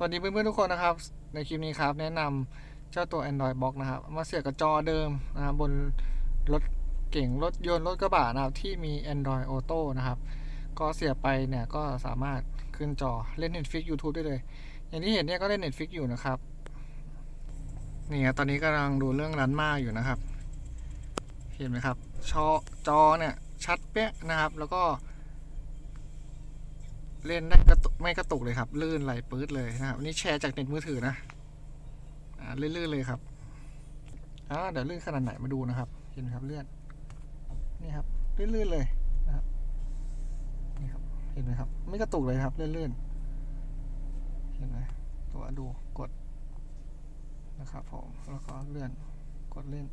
สวัสดีเพื่อนๆทุกคนนะครับ ในคลิปนี้ครับ แนะนำเจ้าตัว Android Box นะครับ มาเสียบกับจอเดิมนะครับบนรถเก่งรถยนต์รถกระบะนะครับที่มี Android Auto นะครับ ก็เสียบไปเนี่ยก็สามารถขึ้นจอเล่น Netflix YouTube ได้เลย อย่างที่เห็นเนี่ยก็เล่น Netflix อยู่นะครับนี่ครับตอนนี้กำลังดูเรื่องรันมาอยู่นะครับ เห็นไหมครับจอจอเนี่ยชัดเป๊ะนะครับ แล้วก็ เล่นได้กระตุกไม่กระตุกเลยครับ ลื่นไหลปื๊ดเลยนะครับนนี่แชร์จากเน็ตมือถือนะอ่าลื่นๆเลยครับอ่าเดี๋ยวลื่นขนาดไหนมาดูนะครับ เห็นไหมครับเลื่อนนี่ครับลื่นๆเลยนะครับนี่ครับเห็นไหมครับ ไม่กระตุกเลยครับลื่นๆเห็นไหมตัวดูกดนะครับผมแล้วก็เลื่อนกดเล่น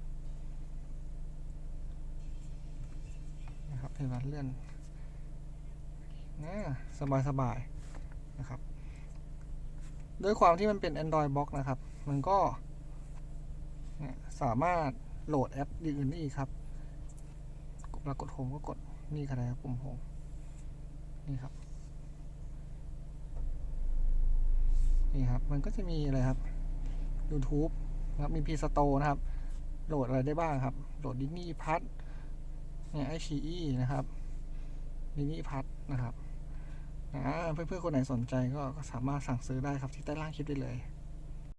นะครับเห็นไหมเลื่อน นะสบายสบายๆนะครับ ด้วยความที่มันเป็น Android Box นะครับ มันก็เนี่ยสามารถโหลดแอปอื่นได้อีกครับเรากดโฮมก็กดนี่ก็ได้ครับปุ่มโฮมนี่ครับ นี่ครับ มันก็จะมีอะไรครับ YouTube นะครับ มี P Store นะครับ โหลดอะไรได้บ้างครับ โหลดดิสนีย์พัทเนี่ยไอชีอีนะครับดิสนีย์พัทนะครับ เพื่อนๆคนไหนสนใจก็สามารถสั่งซื้อได้ครับที่ใต้ล่างคลิปได้เลย